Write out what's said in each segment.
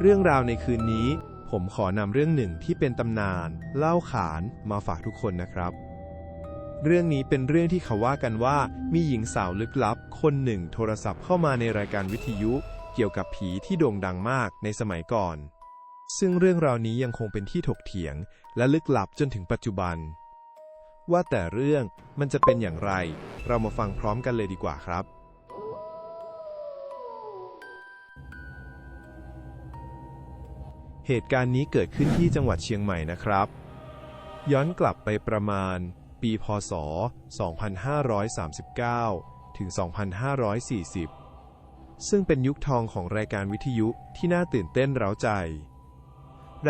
เรื่องราวในคืนนี้ ผมขอนำเรื่องหนึ่งที่เป็นตำนาน เล่าขานมาฝากทุกคนนะครับ เรื่องนี้เป็นเรื่องที่เขาว่ากันว่า มีหญิงสาวลึกลับ คนหนึ่งโทรศัพท์เข้ามาในรายการวิทยุ เกี่ยวกับผีที่โด่งดังมากในสมัยก่อน ซึ่งเรื่องราวนี้ยังคงเป็นที่ถกเถียง และลึกลับจนถึงปัจจุบัน ว่าแต่เรื่องมันจะเป็นอย่างไร เรามาฟังพร้อมกันเลยดีกว่าครับ เหตุการณ์นี้เกิดขึ้นที่จังหวัดเชียงใหม่นะครับ ย้อนกลับไปประมาณ ปีพศ 2539 ถึง 2540 ซึ่งเป็นยุคทองของรายการวิทยุที่น่าตื่นเต้นเร้าใจ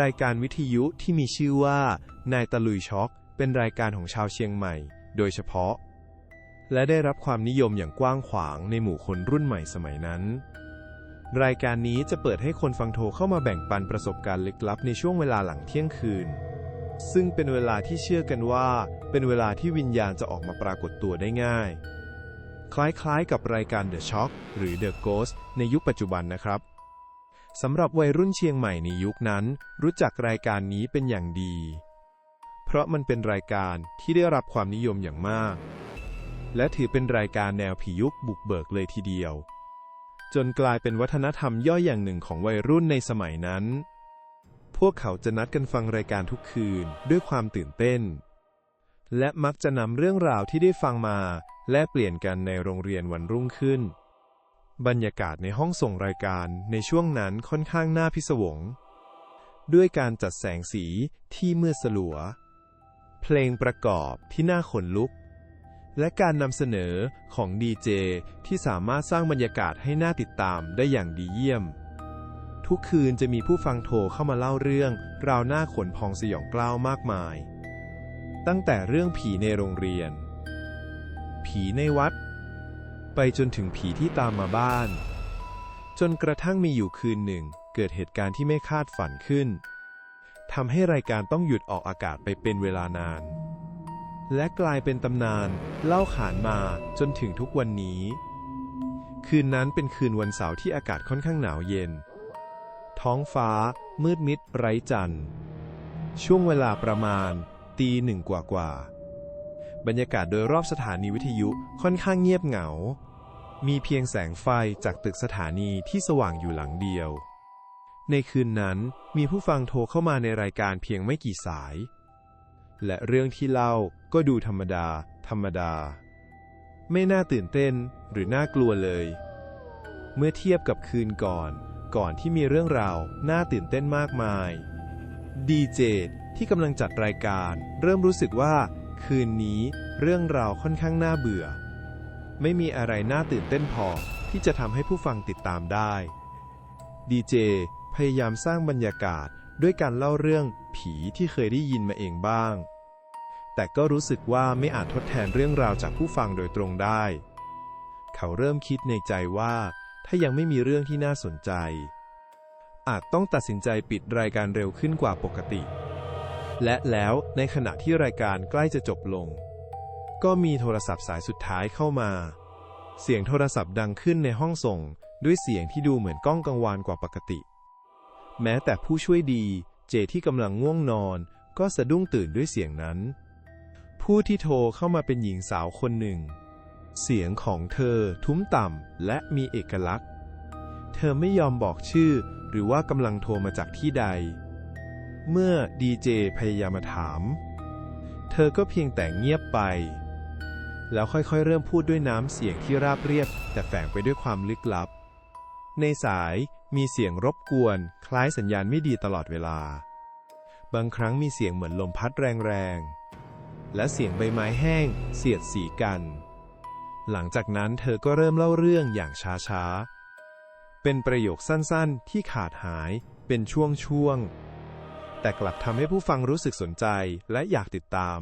รายการวิทยุที่มีชื่อว่า นายตะลุยช็อก เป็นรายการของชาวเชียงใหม่ โดยเฉพาะ และได้รับความนิยมอย่างกว้างขวางในหมู่คนรุ่นใหม่สมัยนั้น รายการนี้จะเปิดให้คนฟังโทรเข้ามาแบ่งปันประสบการณ์ลึกลับในช่วงเวลาหลังเที่ยงคืน ซึ่งเป็นเวลาที่เชื่อกันว่า เป็นเวลาที่วิญญาณจะออกมาปรากฏตัวได้ง่าย คล้ายๆกับรายการ The Shock หรือ The Ghost ในยุคปัจจุบันนะครับสำหรับวัยรุ่นเชียงใหม่ในยุคนั้น รู้จักรายการนี้เป็นอย่างดี เพราะมันเป็นรายการที่ได้รับความนิยมอย่างมาก และถือเป็นรายการแนวผียุคบุกเบิกเลยทีเดียว จนกลายเป็นวัฒนธรรมย่อยอย่างหนึ่งของวัยรุ่นในสมัยนั้น พวกเขาจะนัดกันฟังรายการทุกคืนด้วยความตื่นเต้น และมักจะนำเรื่องราวที่ได้ฟังมาแลกเปลี่ยนกันในโรงเรียนวันรุ่งขึ้น บรรยากาศในห้องส่งรายการในช่วงนั้นค่อนข้างน่าพิศวง ด้วยการจัดแสงสีที่มืดสลัว เพลงประกอบที่น่าขนลุก และการนำเสนอของดีเจที่สามารถสร้างบรรยากาศให้น่าติดตามได้อย่างดีเยี่ยม ทุกคืนจะมีผู้ฟังโทรเข้ามาเล่าเรื่อง ราวหน้าขนพองสยองกล้าวมากมาย ตั้งแต่เรื่องผีในโรงเรียน ผีในวัด ไปจนถึงผีที่ตามมาบ้าน จนกระทั่งมีอยู่คืนหนึ่ง เกิดเหตุการณ์ที่ไม่คาดฝันขึ้นทำให้รายการต้องหยุดออกอากาศไปเป็นเวลานาน และกลายเป็นตำนานเล่าขานมาจนถึงทุกวันนี้ คืนนั้นเป็นคืนวันเสาร์ที่อากาศค่อนข้างหนาวเย็น ท้องฟ้า มืดมิดไร้จันทร์ ช่วงเวลาประมาณ ตีหนึ่งกว่ากว่า บรรยากาศโดยรอบสถานีวิทยุค่อนข้างเงียบเหงา มีเพียงแสงไฟจากตึกสถานีที่สว่างอยู่หลังเดียว ในคืนนั้นมีผู้ฟังโทรเข้ามาในรายการเพียงไม่กี่สาย และเรื่องที่เล่า ก็ดูธรรมดา ธรรมดา ไม่น่าตื่นเต้นหรือน่ากลัวเลย เมื่อเทียบกับคืนก่อน ก่อนที่มีเรื่องราวน่าตื่นเต้นมากมาย ดีเจที่กำลังจัดรายการ เริ่มรู้สึกว่า คืนนี้เรื่องราวค่อนข้างน่าเบื่อ ไม่มีอะไรน่าตื่นเต้นพอที่จะทำให้ผู้ฟังติดตามได้ ดีเจพยายามสร้างบรรยากาศด้วยการเล่าเรื่องผีที่เคยได้ยินมาเองบ้าง แต่ก็รู้สึกว่าไม่อาจทดแทนเรื่องราวจากผู้ฟังโดยตรงได้ เขาเริ่มคิดในใจว่า ถ้ายังไม่มีเรื่องที่น่าสนใจ อาจต้องตัดสินใจปิดรายการเร็วขึ้นกว่าปกติ และแล้วในขณะที่รายการใกล้จะจบลง ก็มีโทรศัพท์สายสุดท้ายเข้ามา เสียงโทรศัพท์ดังขึ้นในห้องส่ง ด้วยเสียงที่ดูเหมือนก้องกังวานกว่าปกติ แม้แต่ผู้ช่วยดี เจที่กำลังง่วงนอน ก็สะดุ้งตื่นด้วยเสียงนั้น ผู้ที่โทรเข้ามาเป็นหญิงสาวคนหนึ่ง เสียงของเธอทุ้มต่ำและมีเอกลักษณ์ เธอไม่ยอมบอกชื่อ หรือว่ากำลังโทรมาจากที่ใด เมื่อดีเจพยายามมาถาม เธอก็เพียงแต่เงียบไป แล้วค่อยๆ เริ่มพูดด้วยน้ำเสียงที่ราบเรียบ แต่แฝงไปด้วยความลึกลับ ในสายมีเสียงรบกวน คล้ายสัญญาณไม่ดีตลอดเวลา บางครั้งมีเสียงเหมือนลมพัดแรงๆ และเสียงใบไม้แห้ง เสียดสีกัน หลังจากนั้นเธอก็เริ่มเล่าเรื่องอย่างช้าๆ เป็นประโยคสั้นๆ ที่ขาดหายเป็นช่วงๆ แต่กลับทำให้ผู้ฟังรู้สึกสนใจและอยากติดตาม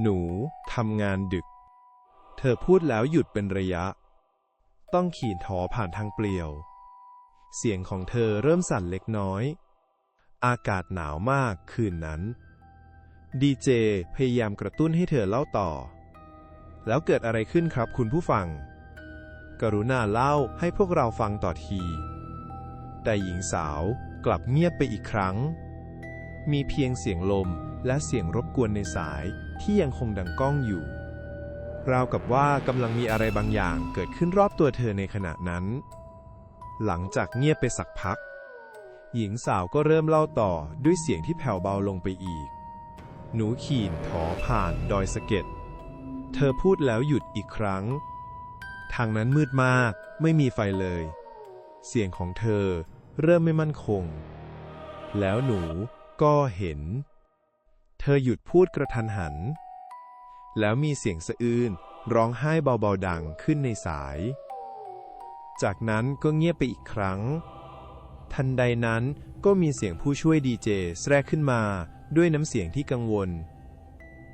หนูทำงานดึก เธอพูดแล้วหยุดเป็นระยะ ต้องขี่ถอผ่านทางเปลี่ยว เสียงของเธอเริ่มสั่นเล็กน้อย อากาศหนาวมากคืนนั้น ดีเจพยายามกระตุ้นให้เธอเล่าต่อ แล้วเกิดอะไรขึ้นครับคุณผู้ฟัง กรุณาเล่าให้พวกเราฟังต่อที แต่หญิงสาวกลับเงียบไปอีกครั้ง มีเพียงเสียงลมและเสียงรบกวนในสายที่ยังคงดังก้องอยู่ ราวกับว่ากำลังมีอะไรบางอย่างเกิดขึ้นรอบตัวเธอในขณะนั้น หลังจากเงียบไปสักพัก หญิงสาวก็เริ่มเล่าต่อด้วยเสียงที่แผ่วเบาลงไปอีก หนูขีนถอผ่านดอยสะเก็ด เธอพูดแล้วหยุดอีกครั้ง ทางนั้นมืดมาก ไม่มีไฟเลย เสียงของเธอเริ่มไม่มั่นคง แล้วหนูก็เห็น เธอหยุดพูดกระทันหัน แล้วมีเสียงสะอื้นร้องไห้เบาๆดังขึ้นในสาย จากนั้นก็เงียบไปอีกครั้ง ทันใดนั้นก็มีเสียงผู้ช่วยดีเจแทรกขึ้นมา ด้วยน้ำเสียงที่กังวล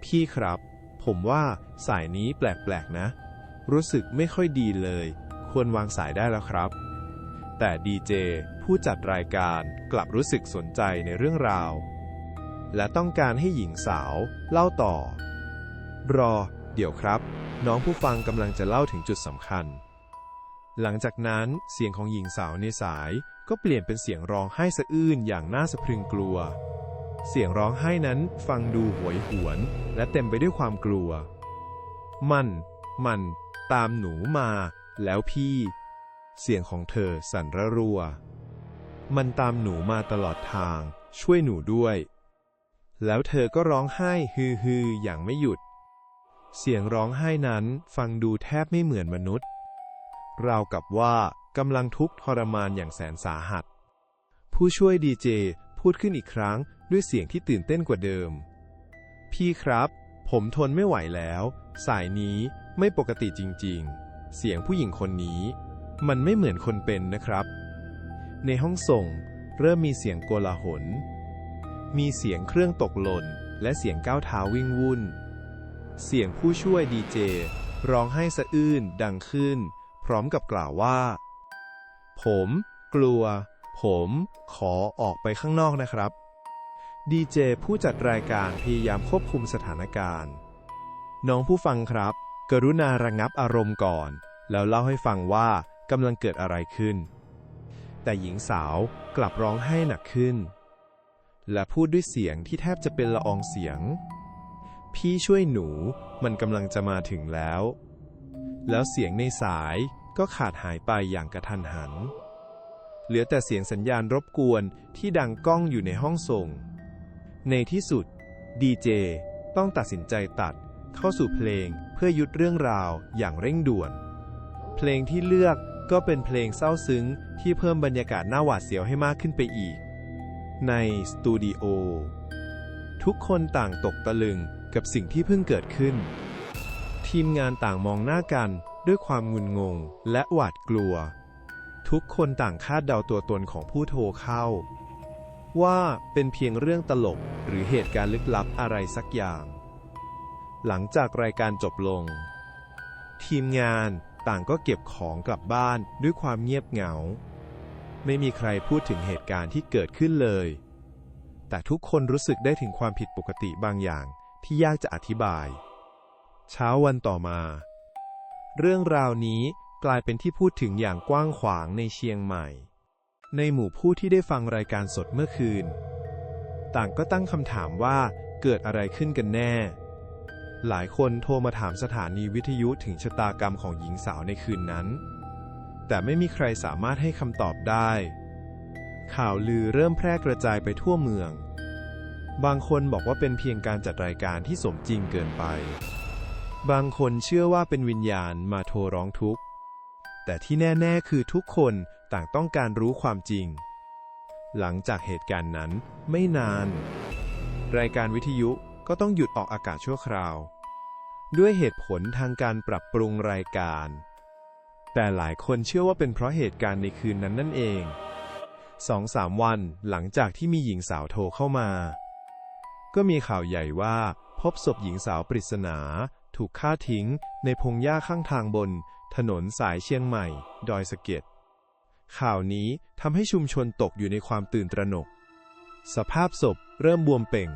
พี่ครับ ผมว่าสายนี้แปลกๆนะ รู้สึกไม่ค่อยดีเลย ควรวางสายได้แล้วครับ แต่ดีเจผู้จัดรายการกลับรู้สึกสนใจในเรื่องราว และต้องการให้หญิงสาวเล่าต่อ รอ เดี๋ยวครับ น้องผู้ฟังกำลังจะเล่าถึงจุดสำคัญ หลังจากนั้นเสียงของหญิงสาวในสายก็เปลี่ยนเป็นเสียงร้องไห้สะอื้นอย่างน่าสะพรึงกลัว เสียงร้องไห้นั้นฟังดูหวยหวน และเต็มไปด้วยความกลัว มัน มัน ตามหนูมา แล้วพี่ เสียงของเธอสั่นระรัว มันตามหนูมาตลอดทาง ช่วยหนูด้วย แล้วเธอก็ร้องไห้ฮือฮืออย่างไม่หยุด เสียงร้องไห้นั้นฟังดูแทบไม่เหมือนมนุษย์ ราวกับว่ากำลังทุกข์ทรมานอย่างแสนสาหัส ผู้ช่วยดีเจพูดขึ้นอีกครั้ง ด้วยเสียงที่ตื่นเต้นกว่าเดิม พี่ครับ ผมทนไม่ไหวแล้ว สายนี้ไม่ปกติจริงๆ เสียงผู้หญิงคนนี้ มันไม่เหมือนคนเป็นนะครับ ในห้องส่งเริ่มมีเสียงโกลาหล มีเสียงเครื่องตกหล่น และเสียงก้าวเท้าวิ่งวุ่น เสียงผู้ช่วยดีเจร้องไห้สะอื้นดังขึ้น พร้อมกับกล่าวว่า ผม กลัว ผม ขอออกไปข้างนอกนะครับ ดีเจผู้จัดรายการพยายามควบคุมสถานการณ์ น้องผู้ฟังครับ กรุณาระงับอารมณ์ก่อน แล้วเล่าให้ฟังว่ากำลังเกิดอะไรขึ้น แต่หญิงสาวกลับร้องไห้หนักขึ้น และพูดด้วยเสียงที่แทบจะเป็นละอองเสียง พี่ช่วยหนู มันกำลังจะมาถึงแล้ว แล้วเสียงในสายก็ขาดหายไปอย่างกระทันหัน เหลือแต่เสียงสัญญาณรบกวนที่ดังก้องอยู่ในห้องส่ง ในที่สุด ดีเจต้องตัดสินใจตัดเข้าสู่เพลงเพื่อยุดเรื่องราวอย่างเร่งด่วน เพลงที่เลือกก็เป็นเพลงเศร้าซึ้งที่เพิ่มบรรยากาศน่าหวาดเสียวให้มากขึ้นไปอีก ในสตูดิโอทุกคนต่างตกตะลึงกับสิ่งที่เพิ่งเกิดขึ้น ทีมงานต่างมองหน้ากันด้วยความงุนงงและหวาดกลัว ทุกคนต่างคาดเดาตัวตนของผู้โทรเข้า ว่าเป็นเพียงเรื่องตลกหรือเหตุการณ์ลึกลับอะไรสักอย่าง หลังจากรายการจบลง ทีมงานต่างก็เก็บของกลับบ้านด้วยความเงียบเหงา ไม่มีใครพูดถึงเหตุการณ์ที่เกิดขึ้นเลย แต่ทุกคนรู้สึกได้ถึงความผิดปกติบางอย่างที่ยากจะอธิบาย เช้าวันต่อมา เรื่องราวนี้กลายเป็นที่พูดถึงอย่างกว้างขวางในเชียงใหม่ ในหมู่ผู้ที่ได้ฟังรายการสดเมื่อคืน ต่างก็ตั้งคำถามว่าเกิดอะไรขึ้นกันแน่ หลายคนโทรมาถามสถานีวิทยุถึงชะตากรรมของหญิงสาวในคืนนั้น แต่ไม่มีใครสามารถให้คำตอบได้ ข่าวลือเริ่มแพร่กระจายไปทั่วเมือง บางคนบอกว่าเป็นเพียงการจัดรายการที่สมจริงเกินไป บางคนเชื่อว่าเป็นวิญญาณมาโทรร้องทุกข์ แต่ที่แน่ ๆ คือทุกคน ต่างต้องการรู้ความจริง หลังจากเหตุการณ์นั้นไม่นาน รายการวิทยุก็ต้องหยุดออกอากาศชั่วคราว ด้วยเหตุผลทางการปรับปรุงรายการ แต่หลายคนเชื่อว่าเป็นเพราะเหตุการณ์ในคืนนั้นนั่นเองสองสามวันหลังจากที่มีหญิงสาวโทรเข้ามา ก็มีข่าวใหญ่ว่า พบศพหญิงสาวปริศนา ถูกฆ่าทิ้ง ในพงหญ้าข้างทางบน ถนนสายเชียงใหม่ ดอยสะเก็ด ข่าวนี้ทำให้ชุมชนตกอยู่ในความตื่นตระหนก สภาพศพเริ่มบวมเป่ง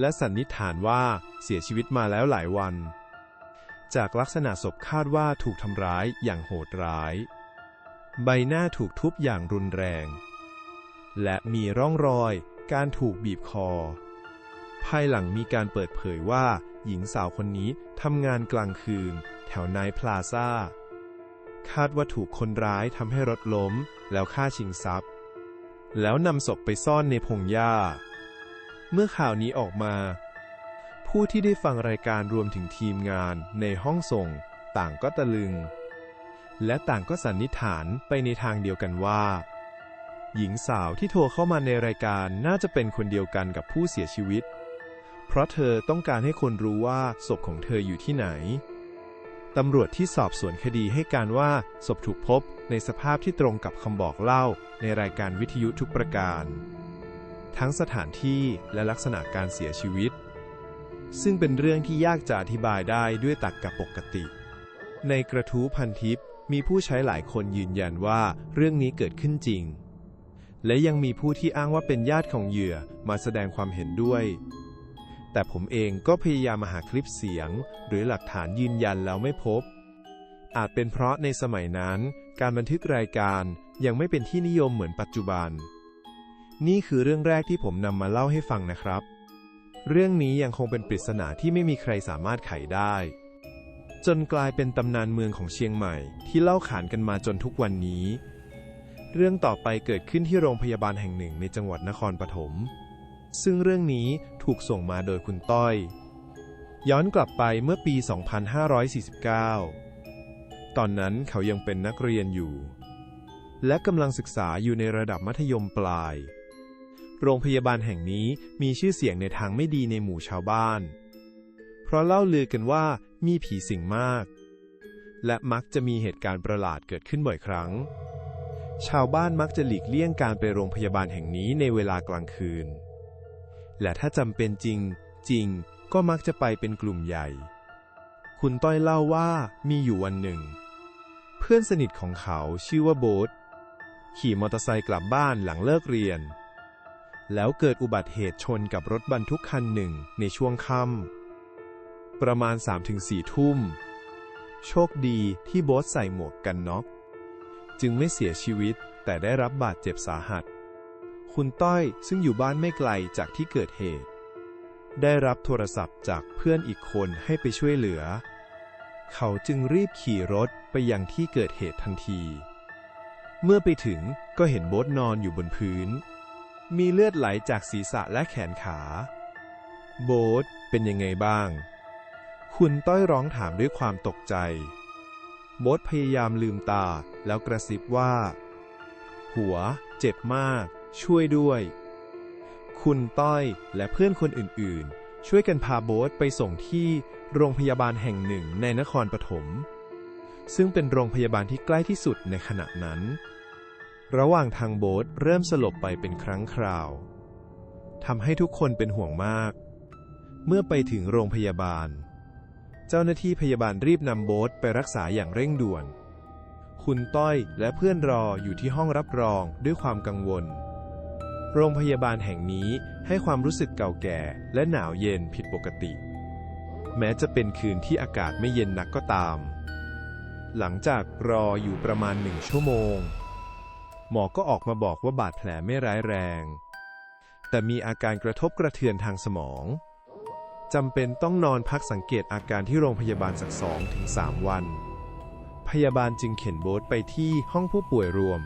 และสันนิษฐานว่าเสียชีวิตมาแล้วหลายวัน จากลักษณะศพคาดว่าถูกทำร้ายอย่างโหดร้าย ใบหน้าถูกทุบอย่างรุนแรง และมีร่องรอยการถูกบีบคอ ภายหลังมีการเปิดเผยว่าหญิงสาวคนนี้ทำงานกลางคืน แถวไนท์พลาซ่า คาดว่าถูกคนร้ายทำให้รถล้ม แล้วฆ่าชิงทรัพย์ แล้วนำศพไปซ่อนในพงหญ้า เมื่อข่าวนี้ออกมา ผู้ที่ได้ฟังรายการรวมถึงทีมงานในห้องส่ง ต่างก็ตะลึง และต่างก็สันนิษฐานไปในทางเดียวกันว่า หญิงสาวที่โทรเข้ามาในรายการน่าจะเป็นคนเดียวกันกับผู้เสียชีวิต เพราะเธอต้องการให้คนรู้ว่าศพของเธออยู่ที่ไหน ตำรวจที่สอบสวนคดีให้การว่าศพถูกพบในสภาพที่ตรงกับคำบอกเล่า ในรายการวิทยุทุกประการ ทั้งสถานที่และลักษณะการเสียชีวิต ซึ่งเป็นเรื่องที่ยากจะอธิบายได้ด้วยตรรกกะปกติ ในกระทู้พันทิปมีผู้ใช้หลายคนยืนยันว่าเรื่องนี้เกิดขึ้นจริง และยังมีผู้ที่อ้างว่าเป็นญาติของเหยื่อมาแสดงความเห็นด้วย แต่ผมเองก็พยายามมาหาคลิปเสียง หรือหลักฐานยืนยันแล้วไม่พบ อาจเป็นเพราะในสมัยนั้น การบันทึกรายการยังไม่เป็นที่นิยมเหมือนปัจจุบัน นี่คือเรื่องแรกที่ผมนำมาเล่าให้ฟังนะครับ เรื่องนี้ยังคงเป็นปริศนาที่ไม่มีใครสามารถไขได้ จนกลายเป็นตำนานเมืองของเชียงใหม่ ที่เล่าขานกันมาจนทุกวันนี้ เรื่องต่อไปเกิดขึ้นที่โรงพยาบาลแห่งหนึ่งในจังหวัดนครปฐม ซึ่งเรื่องนี้ถูกส่งมาโดยคุณต้อย ย้อนกลับไปเมื่อปี 2549 ตอนนั้นเขายังเป็นนักเรียนอยู่ และกำลังศึกษาอยู่ในระดับมัธยมปลาย โรงพยาบาลแห่งนี้มีชื่อเสียงในทางไม่ดีในหมู่ชาวบ้าน เพราะเล่าลือกันว่ามีผีสิงมาก และมักจะมีเหตุการณ์ประหลาดเกิดขึ้นบ่อยครั้งชาวบ้านมักจะหลีกเลี่ยงการไปโรงพยาบาลแห่งนี้ในเวลากลางคืน และถ้าจำเป็นจริง จริง ก็มักจะไปเป็นกลุ่มใหญ่ คุณต้อยเล่าว่ามีอยู่วันหนึ่ง เพื่อนสนิทของเขาชื่อว่าโบ๊ทขี่มอเตอร์ไซค์กลับบ้านหลังเลิกเรียน แล้วเกิดอุบัติเหตุชนกับรถบรรทุกคันหนึ่งในช่วงค่ำประมาณ 3-4 ทุ่ม โชคดีที่โบ๊ทใส่หมวกกันน็อก จึงไม่เสียชีวิตแต่ได้รับบาดเจ็บสาหัส คุณต้อยซึ่งอยู่บ้านไม่ไกลจากที่เกิดเหตุ ได้รับโทรศัพท์จากเพื่อนอีกคนให้ไปช่วยเหลือ เขาจึงรีบขี่รถไปยังที่เกิดเหตุทันที เมื่อไปถึงก็เห็นโบ๊ทนอนอยู่บนพื้น มีเลือดไหลจากศีรษะและแขนขา โบ๊ทเป็นยังไงบ้าง คุณต้อยร้องถามด้วยความตกใจ โบ๊ทพยายามลืมตาแล้วกระซิบว่า หัวเจ็บมาก ช่วยด้วย คุณต้อยและเพื่อนคนอื่นๆ ช่วยกันพาโบ๊ทไปส่งที่โรงพยาบาลแห่งหนึ่งในนครปฐม ซึ่งเป็นโรงพยาบาลที่ใกล้ที่สุดในขณะนั้น ระหว่างทางโบ๊ทเริ่มสลบไปเป็นครั้งคราวทำให้ทุกคนเป็นห่วงมาก เมื่อไปถึงโรงพยาบาล เจ้าหน้าที่พยาบาลรีบนำโบ๊ทไปรักษาอย่างเร่งด่วน คุณต้อยและเพื่อนรออยู่ที่ห้องรับรองด้วยความกังวล โรงพยาบาลแห่งนี้ให้ความรู้สึกเก่าแก่ และหนาวเย็นผิดปกติ แม้จะเป็นคืนที่อากาศไม่เย็นนักก็ตาม หลังจากรออยู่ประมาณหนึ่งชั่วโมง หมอก็ออกมาบอกว่าบาดแผลไม่ร้ายแรง แต่มีอาการกระทบกระเทือนทางสมองจำเป็นต้องนอนพักสังเกตอาการที่โรงพยาบาลสักสองถึงสามวัน พยาบาลจึงเข็นโบ๊ทไปที่ห้องผู้ป่วยรวม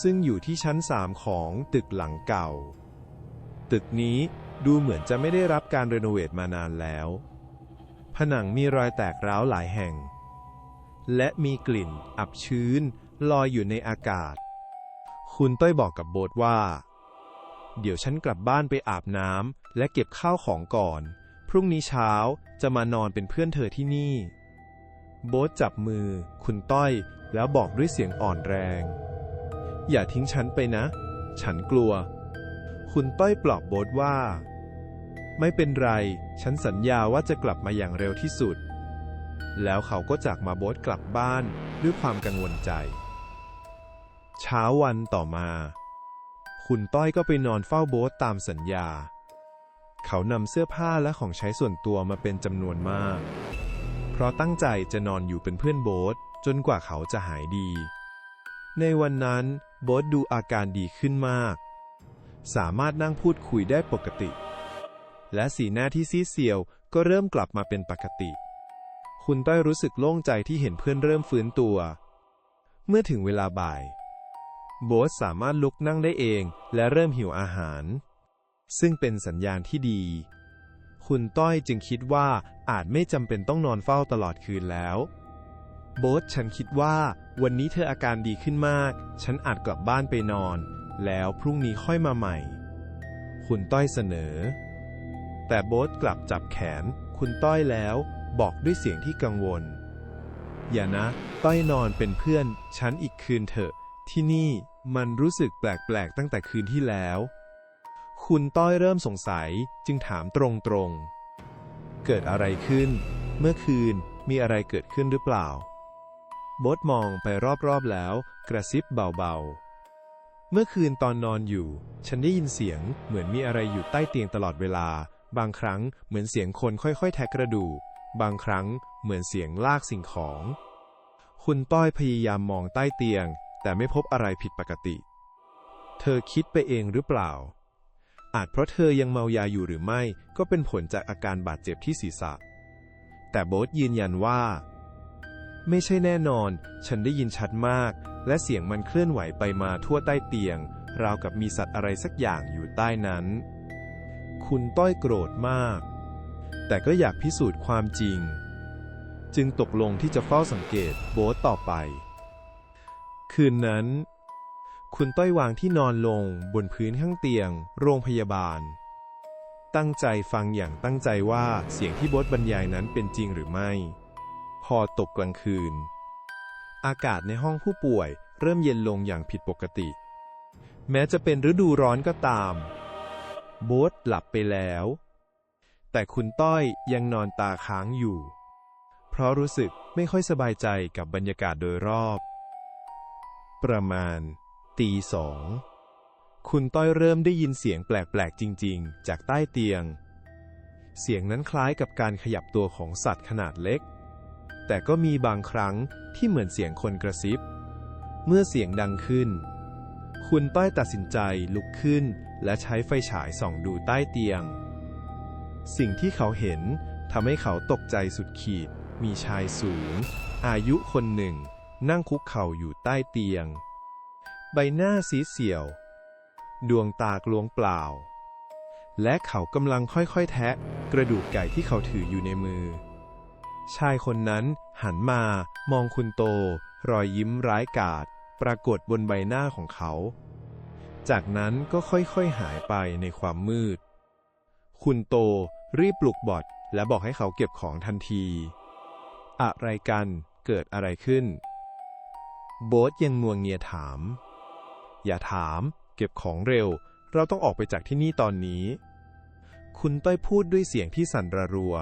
ซึ่งอยู่ที่ชั้นสามของตึกหลังเก่า ตึกนี้ดูเหมือนจะไม่ได้รับการรีโนเวทมานานแล้ว ผนังมีรอยแตกร้าวหลายแห่ง และมีกลิ่นอับชื้น ลอยอยู่ในอากาศ คุณต้อยบอกกับโบ๊ทว่า เดี๋ยวฉันกลับบ้านไปอาบน้ำและเก็บข้าวของก่อน พรุ่งนี้เช้าจะมานอนเป็นเพื่อนเธอที่นี่ โบ๊ทจับมือ คุณต้อยแล้วบอกด้วยเสียงอ่อนแรง อย่าทิ้งฉันไปนะ ฉันกลัว คุณต้อยปลอบโบ๊ทว่า ไม่เป็นไร ฉันสัญญาว่าจะกลับมาอย่างเร็วที่สุด แล้วเขาก็จากมาโบ๊ทกลับบ้านด้วยความกังวลใจ เช้าวันต่อมา คุณต้อยก็ไปนอนเฝ้าโบ๊ทตามสัญญา เขานำเสื้อผ้าและของใช้ส่วนตัวมาเป็นจำนวนมาก เพราะตั้งใจจะนอนอยู่เป็นเพื่อนโบ๊ทจนกว่าเขาจะหายดีในวันนั้น โบ๊ทดูอาการดีขึ้นมาก สามารถนั่งพูดคุยได้ปกติ และสีหน้าที่ซีดเซียวก็เริ่มกลับมาเป็นปกติ คุณต้อยรู้สึกโล่งใจที่เห็นเพื่อนเริ่มฟื้นตัว เมื่อถึงเวลาบ่าย โบ๊ทสามารถลุกนั่งได้เองและเริ่มหิวอาหาร ซึ่งเป็นสัญญาณที่ดี คุณต้อยจึงคิดว่าอาจไม่จำเป็นต้องนอนเฝ้าตลอดคืนแล้ว โบ๊ทฉันคิดว่า วันนี้เธออาการดีขึ้นมาก ฉันอาจกลับบ้านไปนอน แล้วพรุ่งนี้ค่อยมาใหม่ คุณต้อยเสนอ แต่โบ๊ทกลับจับแขน คุณต้อยแล้ว บอกด้วยเสียงที่กังวล อย่านะ ต้อยนอนเป็นเพื่อน ฉันอีกคืนเถอะ ที่นี่มันรู้สึกแปลกๆตั้งแต่คืนที่แล้ว คุณต้อยเริ่มสงสัยจึงถามตรงๆ เกิดอะไรขึ้น เมื่อคืนมีอะไรเกิดขึ้นหรือเปล่า โบทมองไปรอบๆแล้ว กระซิบเบาๆ เมื่อคืนตอนนอนอยู่ ฉันได้ยินเสียงเหมือนมีอะไรอยู่ใต้เตียงตลอดเวลา บางครั้งเหมือนเสียงคนค่อยๆ แทะกระดูก บางครั้งเหมือนเสียงลากสิ่งของ คุณต้อยพยายามมองใต้เตียง แต่ไม่พบอะไรผิดปกติ เธอคิดไปเองหรือเปล่า อาจเพราะเธอยังเมายาอยู่หรือไม่ ก็เป็นผลจากอาการบาดเจ็บที่ศีรษะ แต่โบ๊ทยืนยันว่า ไม่ใช่แน่นอน ฉันได้ยินชัดมาก และเสียงมันเคลื่อนไหวไปมาทั่วใต้เตียง ราวกับมีสัตว์อะไรสักอย่างอยู่ใต้นั้น คุณต้อยโกรธมาก แต่ก็อยากพิสูจน์ความจริง จึงตกลงที่จะเฝ้าสังเกตโบ๊ทต่อไป คืนนั้น คุณต้อยวางที่นอนลงบนพื้นข้างเตียง โรงพยาบาล ตั้งใจฟังอย่างตั้งใจว่าเสียงที่โบ๊ทบรรยายนั้นเป็นจริงหรือไม่ อตกกลางคืน อากาศในห้องผู้ป่วยเริ่มเย็นลงอย่างผิดปกติ แม้จะเป็นฤดูร้อนก็ตาม โบ๊ทหลับไปแล้ว แต่คุณต้อยยังนอนตาค้างอยู่ เพราะรู้สึกไม่ค่อยสบายใจกับบรรยากาศโดยรอบ ประมาณ ตีสอง คุณต้อยเริ่มได้ยินเสียงแปลก ๆ จริง ๆ จากใต้เตียง เสียงนั้นคล้ายกับการขยับตัวของสัตว์ขนาดเล็ก แต่ก็มีบางครั้งที่เหมือนเสียงคนกระซิบ เมื่อเสียงดังขึ้น คุณต้อยตัดสินใจลุกขึ้น และใช้ไฟฉายส่องดูใต้เตียง สิ่งที่เขาเห็นทำให้เขาตกใจสุดขีด มีชายสูง อายุคนหนึ่ง นั่งคุกเข่าอยู่ใต้เตียง ใบหน้าสีเสียว ดวงตากลวงเปล่า และเขากำลังค่อยๆ แทะกระดูกไก่ที่เขาถืออยู่ในมือ ชายคนนั้นหันมามองคุณโต รอยยิ้มร้ายกาจปรากฏบนใบหน้าของเขา จากนั้นก็ค่อยๆหายไปในความมืด คุณโตรีบปลุกบอดและบอกให้เขาเก็บของทันที อะไรกันเกิดอะไรขึ้น โบ๊ทยังงวงเงียถาม อย่าถามเก็บของเร็ว เราต้องออกไปจากที่นี่ตอนนี้ คุณต้อยพูดด้วยเสียงที่สั่นระรัว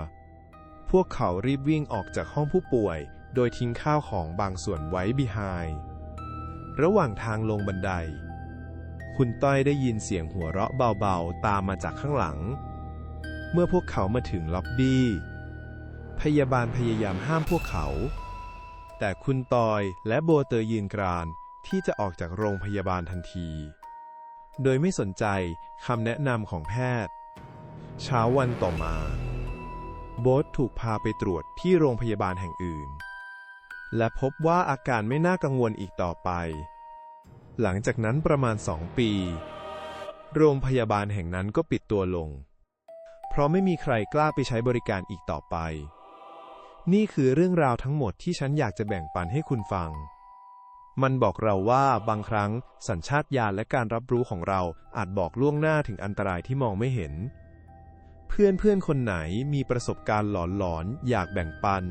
พวกเขารีบวิ่งออกจากห้องผู้ป่วย โดยทิ้งข้าวของบางส่วนไว้บีไฮระหว่างทางลงบันได คุณต้อยได้ยินเสียงหัวเราะเบาๆ ตามมาจากข้างหลัง เมื่อพวกเขามาถึงล็อบบี้ พยาบาลพยายามห้ามพวกเขา แต่คุณตอยและโบเตอร์ยืนกรานที่จะออกจากโรงพยาบาลทันที โดยไม่สนใจคำแนะนำของแพทย์ เช้าวันต่อมา โบ๊ทถูกพาไปตรวจที่โรงพยาบาลแห่งอื่น และพบว่าอาการไม่น่ากังวลอีกต่อไป หลังจากนั้นประมาณสองปี โรงพยาบาลแห่งนั้นก็ปิดตัวลง เพราะไม่มีใครกล้าไปใช้บริการอีกต่อไป นี่คือเรื่องราวทั้งหมดที่ฉันอยากจะแบ่งปันให้คุณฟัง มันบอกเราว่าบางครั้งสัญชาตญาณและการรับรู้ของเราอาจบอกล่วงหน้าถึงอันตรายที่มองไม่เห็น เพื่อนเพื่อนๆคนไหนมีประสบการณ์หลอนๆ อยากแบ่งปัน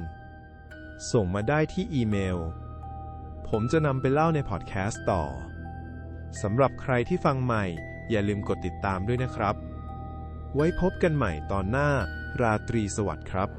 ส่งมาได้ที่อีเมล ผมจะนำไปเล่าในพอดแคสต์ต่อ สำหรับใครที่ฟังใหม่ อย่าลืมกดติดตามด้วยนะครับ ไว้พบกันใหม่ตอนหน้าราตรีสวัสดิ์ครับ